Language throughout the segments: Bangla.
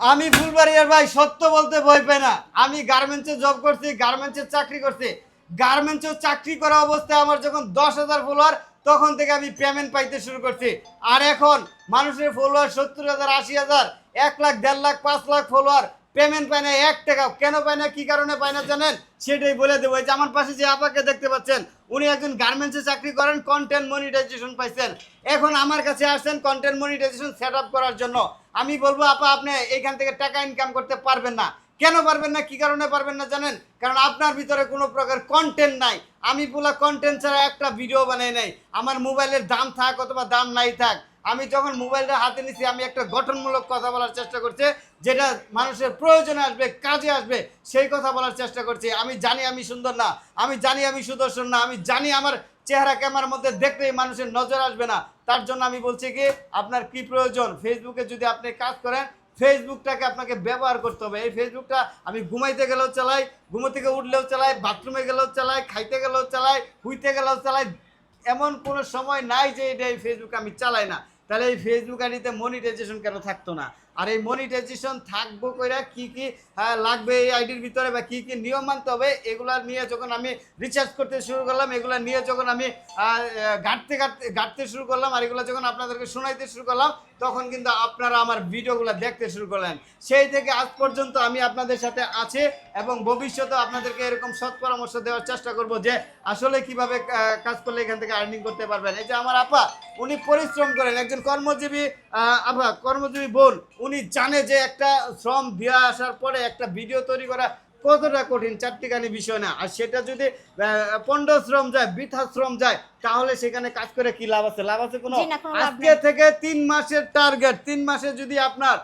আমি ফুলবাড়িয়ার ভাই সত্য বলতে ভয় পাই না। আমি গার্মেন্টসে জব করছি গার্মেন্টসে চাকরি করছি। গার্মেন্টসে চাকরি করা অবস্থায় আমার যখন দশ হাজার ফলোয়ার তখন থেকে আমি পেমেন্ট পাইতে শুরু করছি। আর এখন মানুষের ফলোয়ার সত্তর হাজার, আশি হাজার, এক লাখ, দেড় লাখ, পাঁচ লাখ ফলোয়ার পেমেন্ট পায় না, এক টাকা। কেন পায় না, কী কারণে পায় না জানেন? সেটাই বলে দেবো। যে আমার পাশে যে আপাকে দেখতে পাচ্ছেন, উনি একজন গার্মেন্টসে চাকরি করেন কন্টেন্ট মনিটাইজেশন পাইছেন। এখন আমার কাছে আসছেন কন্টেন্ট মনিটাইজেশন সেট আপ করার জন্য। আমি বলব, আপা, আপনি এখান থেকে টাকা ইনকাম করতে পারবেন না। কেন পারবেন না? কি কারণে পারবেন না জানেন? কারণ আপনার ভিতরে কোনো প্রকার কন্টেন্ট নাই। আমি বলা কন্টেন্ট ছাড়া একটা ভিডিও বানাই নাই। আমার মোবাইলের দাম থাক অথবা দাম নাই থাক আমি যখন মোবাইলটা হাতে নিছি, আমি একটা গঠনমূলক কথা বলার চেষ্টা করছি, যেটা মানুষের প্রয়োজনে আসবে, কাজে আসবে, সেই কথা বলার চেষ্টা করছি। আমি জানি আমি সুন্দর না, আমি জানি আমি সুদর্শন না, আমি জানি আমার চেহারা ক্যামেরার মধ্যে দেখলেই মানুষের নজর আসবে না। তার জন্য আমি বলছি কি, আপনার কি প্রয়োজন? ফেসবুকে যদি আপনি কাজ করেন, ফেসবুকটাকে আপনাকে ব্যবহার করতে হবে। এই ফেসবুকটা আমি ঘুমাইতে গেলেও চালাই, ঘুমো থেকে উঠলেও চালাই, বাথরুমে গেলেও চালাই, খাইতে গেলেও চালাই হুইতে গেলেও চালাই এমন কোনো সময় নাই যে এটা এই ফেসবুক আমি চালাই না। তাহলে এই ফেসবুক আইডিতে মনিটাইজেশন কেন থাকতো না? আর এই মনিটাইজেশন থাকব কইরা কি কি লাগবে এই আইডির ভিতরে বা কি কি নিয়ম মানতে হবে, এগুলা নিয়ে যখন আমি রিচার্জ করতে শুরু করলাম, এগুলা নিয়ে যখন আমি ঘাটতে ঘাটতে ঘাটতে শুরু করলাম আর এগুলো যখন আপনাদেরকে শোনাইতে শুরু করলাম, তখন কিন্তু আপনারা আমার ভিডিওগুলো দেখতে শুরু করলেন। সেই থেকে আজ পর্যন্ত আমি আপনাদের সাথে আছে এবং ভবিষ্যতে আপনাদেরকে এরকম সৎ পরামর্শ দেওয়ার চেষ্টা করব যে আসলে কীভাবে কাজ করলে এখান থেকে আর্নিং করতে পারবেন। এই যে আমার আপা, উনি পরিশ্রম করেন, একজন কর্মজীবী আপা, কর্মজীবী বোন উনি জানে যে একটা শ্রম দিয়ে আসার পরে একটা ভিডিও তৈরি করা কতটা কঠিন চারটিখানি বিষয় না। আর সেটা যদি পণ্ড শ্রম যায় বৃথা শ্রম যায় তাহলে সেখানে কাজ করে কি লাভ আছে? লাভ আছে কোনো? আজকে থেকে তিন মাসের টার্গেট তিন মাসে যদি আপনার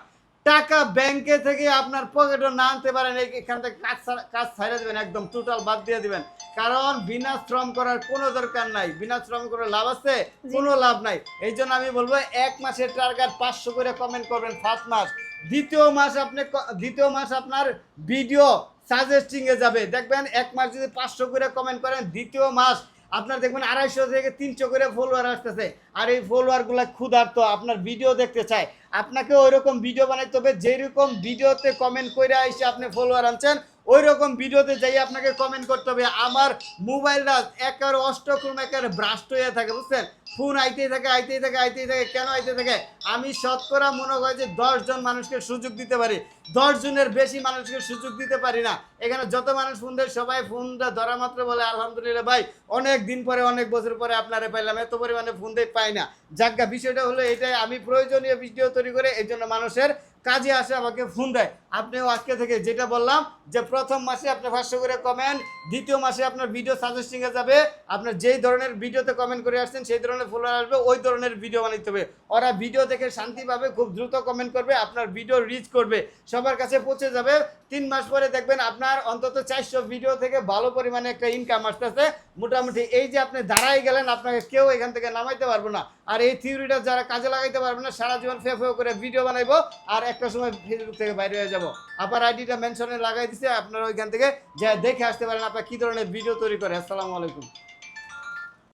টাকা ব্যাংকে থেকে আপনার পকেটে না আনতে পারেন এখান থেকে কাজ কাজ ছাড়িয়ে দেবেন একদম টোটাল বাদ দিয়ে দিবেন। কারণ বিনা শ্রম করার কোনো দরকার নাই। বিনা শ্রম করে লাভ আছে কোনো লাভ নাই। এই জন্য আমি বলব এক মাসের টার্গেট পাঁচশো করে কমেন্ট করবেন ফার্স্ট মাস। দ্বিতীয় মাস আপনি দ্বিতীয় মাস আপনার ভিডিও সাজেস্টিংয়ে যাবে। দেখবেন এক মাস যদি পাঁচশো করে কমেন্ট করেন দ্বিতীয় মাস আপনার দেখবেন আড়াইশো থেকে তিনশো করে ফলোয়ার আসতেছে। আর এই ফলোয়ারগুলো ক্ষুধার্ত, আপনার ভিডিও দেখতে চায়। আপনাকে ওই রকম ভিডিও বানাইতে হবে, যেরকম ভিডিওতে কমেন্ট করে এসে আপনি ফলোয়ার আনছেন ওই রকম ভিডিওতে যাই আপনাকে কমেন্ট করতে হবে। আমার মোবাইলটা একের অষ্টক্রম একের ব্রাস্ট হয়ে থাকে, বুঝছেন? ফোন আইতেই থাকে আইতেই থাকে আইতেই থাকে, কেন আইতে থাকে? আমি শতকরা মনে হয় যে জন মানুষকে সুযোগ দিতে পারি। দশ জনের বেশি মানুষকে সুযোগ দিতে পারি না। এখানে যত মানুষ ফোন দেয়, সবাই ফোনটা ধরা মাত্র বলে, আলহামদুলিল্লাহ ভাই, অনেক দিন পরে, অনেক বছর পরে আপনারা পাইলাম, এত পরিমাণে ফোন দিয়ে, পাই না। যাজ্ঞা বিষয়টা হলো এটাই, আমি প্রয়োজনীয় ভিডিও তৈরি করে এই জন্য মানুষের কাজে আসে, আমাকে ফোন দেয়। আপনিও আজকে থেকে যেটা বললাম, যে প্রথম মাসে আপনি পাঁচশো করে কমেন্ট দ্বিতীয় মাসে আপনার ভিডিও সাজেস্টিংয়ে যাবে। আপনার যেই ধরনের ভিডিওতে কমেন্ট করে আসছেন, সেই ধরনের ফলোয়ার আসবে, ওই ধরনের ভিডিও বানাইতে হবে। ওরা ভিডিও দেখে শান্তি পাবে, খুব দ্রুত কমেন্ট করবে, আপনার ভিডিও রিচ করবে। সবার কাছে পৌঁছে যাবে। তিন মাস পরে দেখবেন আপনার অন্তত চারশো ভিডিও থেকে ভালো পরিমাণে একটা ইনকাম আসতেছে। মোটামুটি এই যে আপনি দাঁড়াই গেলেন, আপনাকে কেউ এখান থেকে নামাইতে পারব না। আর এই থিওরিটা যারা কাজে লাগাইতে পারবে না, সারা জীবন ফে ফে করে ভিডিও বানাইবো আর একটা সময় ফেসবুক থেকে বাইরে হয়ে যাব। আবার আইডিটা মেনশনে লাগাই দিছে, আপনারা ওইখান থেকে যা দেখে আসতে পারেন, আপনার কি ধরনের ভিডিও তৈরি করে। আসসালামু আলাইকুম।